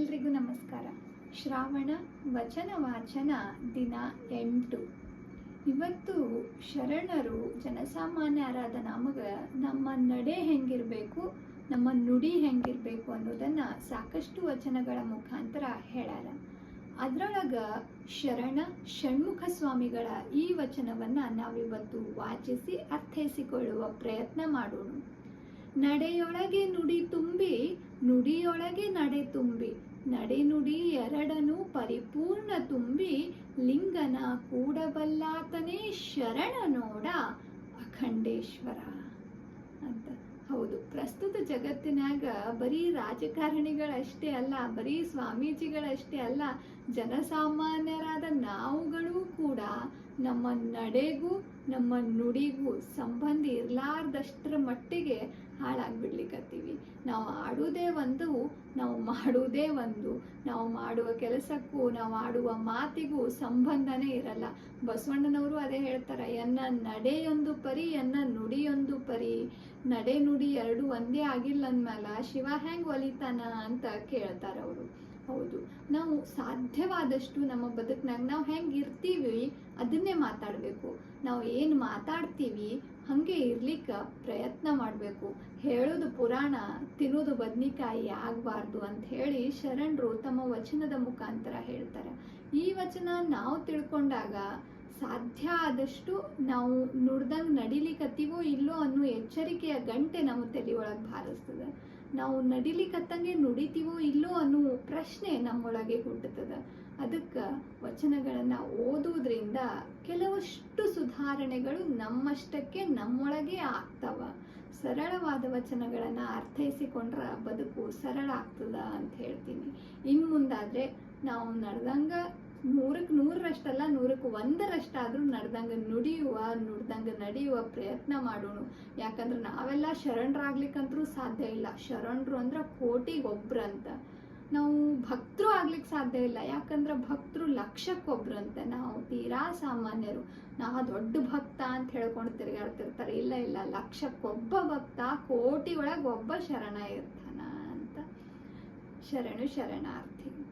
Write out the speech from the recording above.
ಎಲ್ರಿಗೂ ನಮಸ್ಕಾರ. ಶ್ರಾವಣ ವಚನ ವಾಚನ ದಿನ ಎಂಟು. ಇವತ್ತು ಶರಣರು ಜನಸಾಮಾನ್ಯರಾದ ನಮಗೆ ನಮ್ಮ ನಡೆ ಹೆಂಗಿರಬೇಕು, ನಮ್ಮ ನುಡಿ ಹೆಂಗಿರಬೇಕು ಅನ್ನೋದನ್ನು ಸಾಕಷ್ಟು ವಚನಗಳ ಮುಖಾಂತರ ಹೇಳ್ಯಾರ ಅದರೊಳಗೆ ಶರಣ ಷಣ್ಮುಖ ಸ್ವಾಮಿಗಳ ಈ ವಚನವನ್ನು ನಾವಿವತ್ತು ವಾಚಿಸಿ ಅರ್ಥೈಸಿಕೊಳ್ಳುವ ಪ್ರಯತ್ನ ಮಾಡೋಣ. ನಡೆಯೊಳಗೆ ನುಡಿ ತುಂಬಿ ನುಡಿಯೊಳಗೆ ನಡೆ ತುಂಬಿ, ನಡೆ ನುಡಿ ಎರಡನು ಪರಿಪೂರ್ಣ ತುಂಬಿ, ಲಿಂಗನ ಕೂಡಬಲ್ಲಾತನೇ ಶರಣ ನೋಡ ಅಖಂಡೇಶ್ವರ. ಅಂತ. ಹೌದು, ಪ್ರಸ್ತುತ ಜಗತ್ತಿನಾಗ ಬರೀ ರಾಜಕಾರಣಿಗಳಷ್ಟೇ ಅಲ್ಲ, ಬರೀ ಸ್ವಾಮೀಜಿಗಳಷ್ಟೇ ಅಲ್ಲ, ಜನಸಾಮಾನ್ಯರಾದ ನಾವುಗಳು ಕೂಡ ನಮ್ಮ ನಡೆಗೂ, ನಮ್ಮ ನುಡಿಗೂ ಸಂಬಂಧ ಇರಲಾರ್ದಷ್ಟರ ಮಟ್ಟಿಗೆ ಹಾಳಾಗ್ಬಿಡ್ಲಿಕ್ಕತ್ತೀವಿ ನಾವು ಆಡುವುದೇ ಒಂದು, ನಾವು ಮಾಡುವುದೇ ಒಂದು. ನಾವು ಮಾಡುವ ಕೆಲಸಕ್ಕೂ, ನಾವು ಆಡುವ ಮಾತಿಗೂ ಸಂಬಂಧನೇ ಇರಲ್ಲ. ಬಸವಣ್ಣನವರು ಅದೇ ಹೇಳ್ತಾರೆ, ಎನ್ನ ನಡೆಯೊಂದು ಪರಿ, ಎನ್ನ ನುಡಿಯೊಂದು ಪರಿ. ನಡೆ ನುಡಿ ಎರಡು ಒಂದೇ ಆಗಿಲ್ಲ ಅಂದ್ಮೇಲೆ ಶಿವ ಹೆಂಗೆ ಒಲಿತಾನ? ಅಂತ ಕೇಳ್ತಾರೆ ಅವರು ಹೌದು. ನಾವು ಸಾಧ್ಯವಾದಷ್ಟು ನಮ್ಮ ಬದುಕಿನಾಗ ನಾವು ಹೆಂಗೆ ಇರ್ತೀವಿ ಅದನ್ನೇ ಮಾತಾಡಬೇಕು. ನಾವು ಏನು ಮಾತಾಡ್ತೀವಿ ಹಾಗೆ ಇರ್ಲಿಕ್ಕೆ ಪ್ರಯತ್ನ ಮಾಡಬೇಕು. ಹೇಳೋದು ಪುರಾಣ, ತಿನ್ನೋದು ಬದ್ನಿಕಾಯಿ ಆಗಬಾರ್ದು ಅಂತ ಹೇಳಿ ಶರಣರು ತಮ್ಮ ವಚನದ ಮುಖಾಂತರ ಹೇಳ್ತಾರೆ. ಈ ವಚನ ನಾವು ತಿಳ್ಕೊಂಡಾಗ ಸಾಧ್ಯ ಆದಷ್ಟು ನಾವು ನುಡ್ದಂಗೆ ನಡಿಲಿಕತ್ತೀವೋ ಇಲ್ಲೋ ಅನ್ನೋ ಎಚ್ಚರಿಕೆಯ ಗಂಟೆ ನಮ್ಮ ತಲೆ ಒಳಗೆ ಭಾರಿಸ್ತದೆ ನಾವು ನಡಿಲಿಕತ್ತಂಗೆ ನುಡಿತೀವೋ ಇಲ್ಲೋ ಪ್ರಶ್ನೆ ನಮ್ಮೊಳಗೆ ಹುಟ್ಟುತ್ತದೆ. ಅದಕ್ಕೆ ವಚನಗಳನ್ನು ಓದುವುದರಿಂದ ಕೆಲವಷ್ಟು ಸುಧಾರಣೆಗಳು ನಮ್ಮಷ್ಟಕ್ಕೆ ನಮ್ಮೊಳಗೆ ಆಗ್ತವ. ಸರಳವಾದ ವಚನಗಳನ್ನು ಅರ್ಥೈಸಿಕೊಂಡ್ರೆ ಬದುಕು ಸರಳ ಆಗ್ತದ ಅಂತ ಹೇಳ್ತೀನಿ. ಇನ್ನು ಮುಂದಾದರೆ ನಾವು ನಡೆದಂಗೆ ನೂರಕ್ಕೆ ನೂರರಷ್ಟಲ್ಲ ನೂರಕ್ಕೆ ಒಂದರಷ್ಟಾದರೂ ನಡೆದಂಗೆ ನುಡಿಯುವ, ನುಡ್ದಂಗೆ ನಡೆಯುವ ಪ್ರಯತ್ನ ಮಾಡೋಣ. ಯಾಕಂದ್ರೆ ನಾವೆಲ್ಲ ಶರಣರಾಗ್ಲಿಕ್ಕಂತರೂ ಸಾಧ್ಯ ಇಲ್ಲ. ಶರಣರು ಅಂದ್ರೆ ಕೋಟಿಗೆ ಒಬ್ರಂತ ನಾವು ಭಕ್ತರು ಆಗ್ಲಿಕ್ಕೆ ಸಾಧ್ಯ ಇಲ್ಲ. ಯಾಕಂದ್ರೆ ಭಕ್ತರು ಲಕ್ಷಕ್ಕೊಬ್ರಂತೆ. ನಾವು ತೀರಾ ಸಾಮಾನ್ಯರು. ನಾ ದೊಡ್ಡ ಭಕ್ತ ಅಂತ ಹೇಳ್ಕೊಂಡು ತಿರುಗಾಡ್ತಿರ್ತಾರೆ. ಇಲ್ಲ ಇಲ್ಲ, ಲಕ್ಷಕ್ಕೊಬ್ಬ ಭಕ್ತ, ಕೋಟಿ ಒಳಗೆ ಒಬ್ಬ ಶರಣ ಇರ್ತಾನ ಅಂತ ಶರಣು ಶರಣಾರ್ಥಿ.